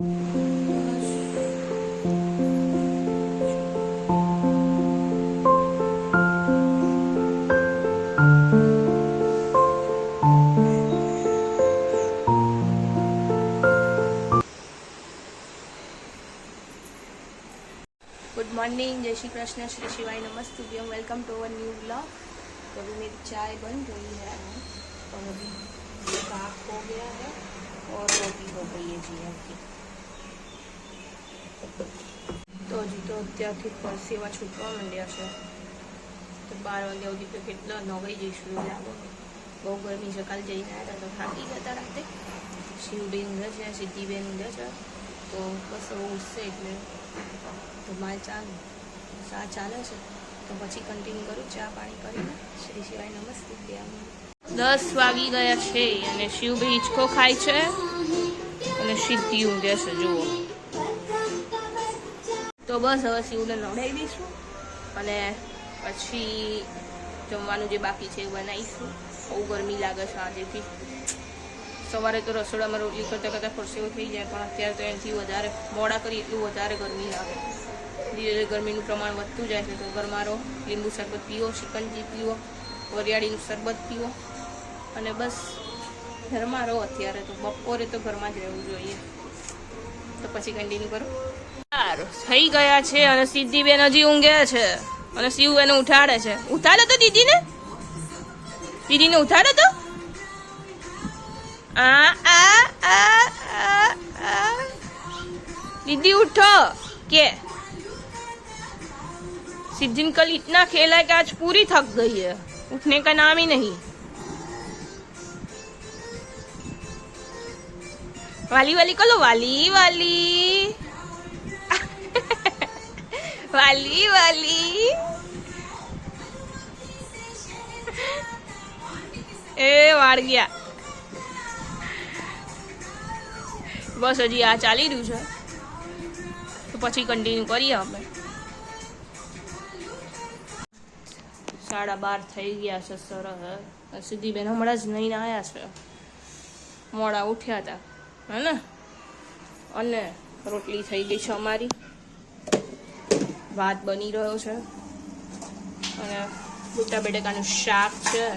Good morning जय श्री कृष्ण श्री शिवाय नमस्तुभ्यम welcome to our new blog तो अभी मेरी चाय बन रही है। और अभी साफ़ हो गया है और रोटी हो गई है जी आपकी તો હજી તો અત્યારથી પરસેવા છૂટવા માંડ્યા છે. તો બાર વાગ્યા સુધી તો કેટલા નવાઈ જઈશું એવું બહુ ગરમી છે. કાલે જઈને આવ્યા હતા તો થાકી ગયા રાતે. શિવબેન ઊંઘે છે, સિદ્ધિબેન ઊંઘે છે. તો બસ ઉઠશે એટલે. તો માલ ચાલુ ચા ચાલે છે. તો પછી કન્ટિન્યુ કરું ચા પાણી કરીને. શ્રી શિવાય નમસ્તે. ત્યાં દસ વાગી ગયા છે અને શિવભાઈ હિંચકો ખાય છે. અને સિદ્ધિ ઊંઘે છે, જુઓ. તો બસ હવે શિવને નવડાવી દઈશું અને પછી જમવાનું જે બાકી છે એ બનાવીશું. બહુ ગરમી લાગે છે આજેથી. સવારે તો રસોડામાં રોટલી કરતાં કરતાં ફરસેવો થઈ જાય, પણ અત્યારે તો એનાથી વધારે મોડા કરી એટલું વધારે ગરમી લાગે. ધીરે ધીરે ગરમીનું પ્રમાણ વધતું જાય છે. તો ગરમારો લીંબુ શરબત પીવો શિકંજી પીવો વરિયાળીનું શરબત પીવો અને બસ ઘરમાં રહો અત્યારે તો. બપોરે તો ઘરમાં જ રહેવું જોઈએ. તો પછી કન્ટિન્યુ કરો. થઈ ગયા છે અને સિદ્ધિબેન હજી ઊંઘે છે અને શિવ એને ઉઠાડે છે ઉઠાડે તો દીદીને દીદીને ઉઠાડે તો आ आ आ आ आ दीदी उठो के सिद्धिन कल इतना खेला है कि आज पूरी थक गई है उठने का नाम ही नहीं वाली वाली को लो वाली वाली વાલી વાલી. એ વાળ ગયા. બસ હજી આ ચાલી રહ્યું છે. તો પછી કન્ટિન્યુ કરીએ અમે સાડા બાર થઈ ગયા છે સરસ. સીધી બેન હમણાં જ નહીં આવ્યા છે. મોડા ઉઠ્યા હતા. હે ને? અને રોટલી થઈ ગઈ છે અમારી. ભાત બની રહ્યો છે. અને બુટા બટેકાનું શાક છે.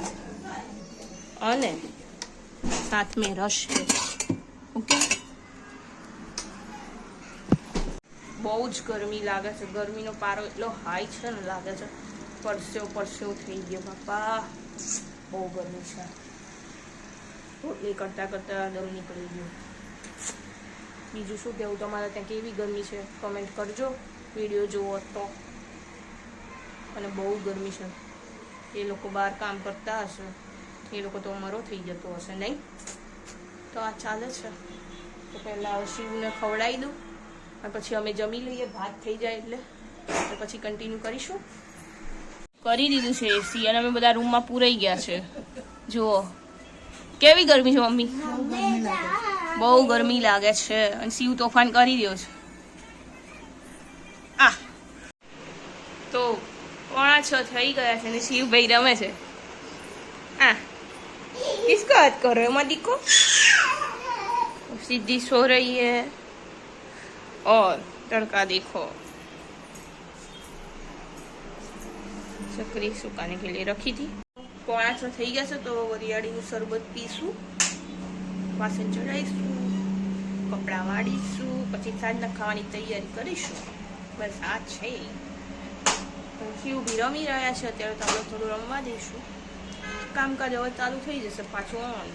અને સાથ મેં રસ છે. ઓકે? બહુ જ ગરમી લાગે છે. ગરમીનો પારો એટલો હાઈ છે ને લાગે છે. પરસેવ પરસેવ થઈ ગયો. બાપા, બહુ ગરમી છે. રોટલી કરતાં કરતાં દમ નીકળી ગયો. બીજું શું કહેવું? તમારે ત્યાં કેવી ગરમી છે? કમેન્ટ કરજો. વીડિયો જુઓ તો. અને બહુ ગરમી છે. એ લોકો બહાર કામ કરતા હશે. એ લોકો તો અમારો થઈ જતો હશે નહીં? તો આ ચાલે છે. તો પહેલાં શિવને ખવડાવી દઉં. અને પછી અમે જમી લઈએ ભાત થઈ જાય એટલે. તો પછી કન્ટિન્યુ કરીશું. કરી દીધું છે એસી અને અમે બધા રૂમમાં પૂરાઈ ગયા છે. જુઓ. કેવી ગરમી છે મમ્મી? બહુ ગરમી લાગે છે. અને શિવ તોફાન કરી રહ્યો છે. પોણા છ થઈ ગયા છે અને શિવભાઈ રમે છે આ किसको याद कर रहे हो मदी को सीधी सो रही है और तड़का देखो सकरी सुखाने के लिए रखी थी પોણા છ થઈ ગયા છે તો વરિયાળીનું શરબત પીશું વાસણ ચડાવીશું કપડાં વાળીશું પછી સાંજના ખાવાની તૈયારી કરીશું બસ આ છે શિવ બી રમી રહ્યા છે અત્યારે તો આપણે થોડું રમવા દઈશું કામકાજ હવે ચાલુ થઈ જશે પાછું ઓન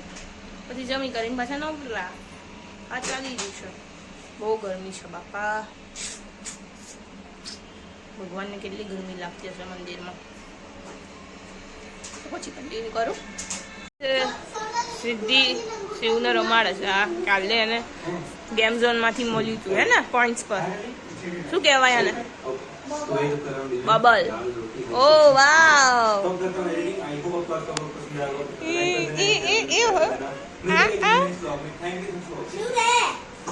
પછી જમી કરીને પાછા નવરા. આ ચાલી જશે બહુ ગરમી છે બાપા. ભગવાનને કેટલી ગરમી લાગતી હશે મંદિરમાં. પછી કન્ટિન્યુ કરું. સિદ્ધિ શિવને રમાડે છે. આ કાલે એને ગેમ ઝોનમાંથી મળ્યું હતું હે ને? પોઈન્ટ્સ પર. શું કહેવાય આને? બબલ. ઓ વાવ.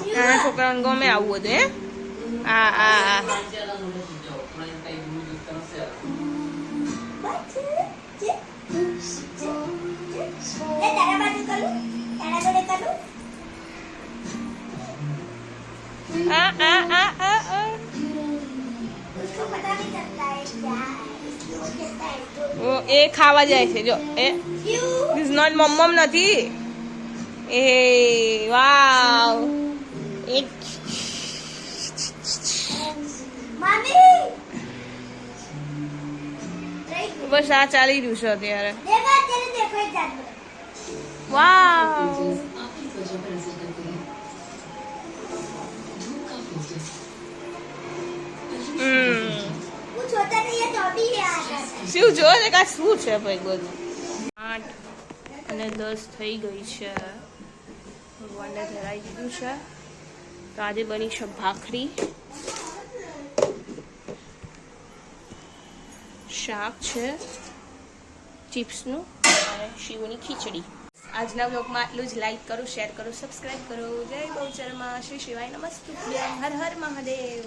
નાના છોકરાઓને ગમે આવું બધું હે? આ આ એ ખાવા જાય છે જો એ. ઇઝ નોટ મમ્મમ નથી. એ વાવ. એક બસ આ ચાલી રહ્યું છે અત્યારે. વાવ. શિવ જો ને કા શું છે ભાઈ બધું આઠ અને દસ થઈ ગઈ છે. ભગવાનને ધરાઈ દીધું છે. તો આજે બની છે ભાખરી. શાક છે. ચિપ્સનું અને શિવની ખીચડી. આજના બ્લોગમાં આટલું જ. લાઇક કરો શેર કરો સબસ્ક્રાઈબ કરો. જય બહુચરમાં શ્રી શિવાય નમસ્તુ. હર હર મહાદેવ.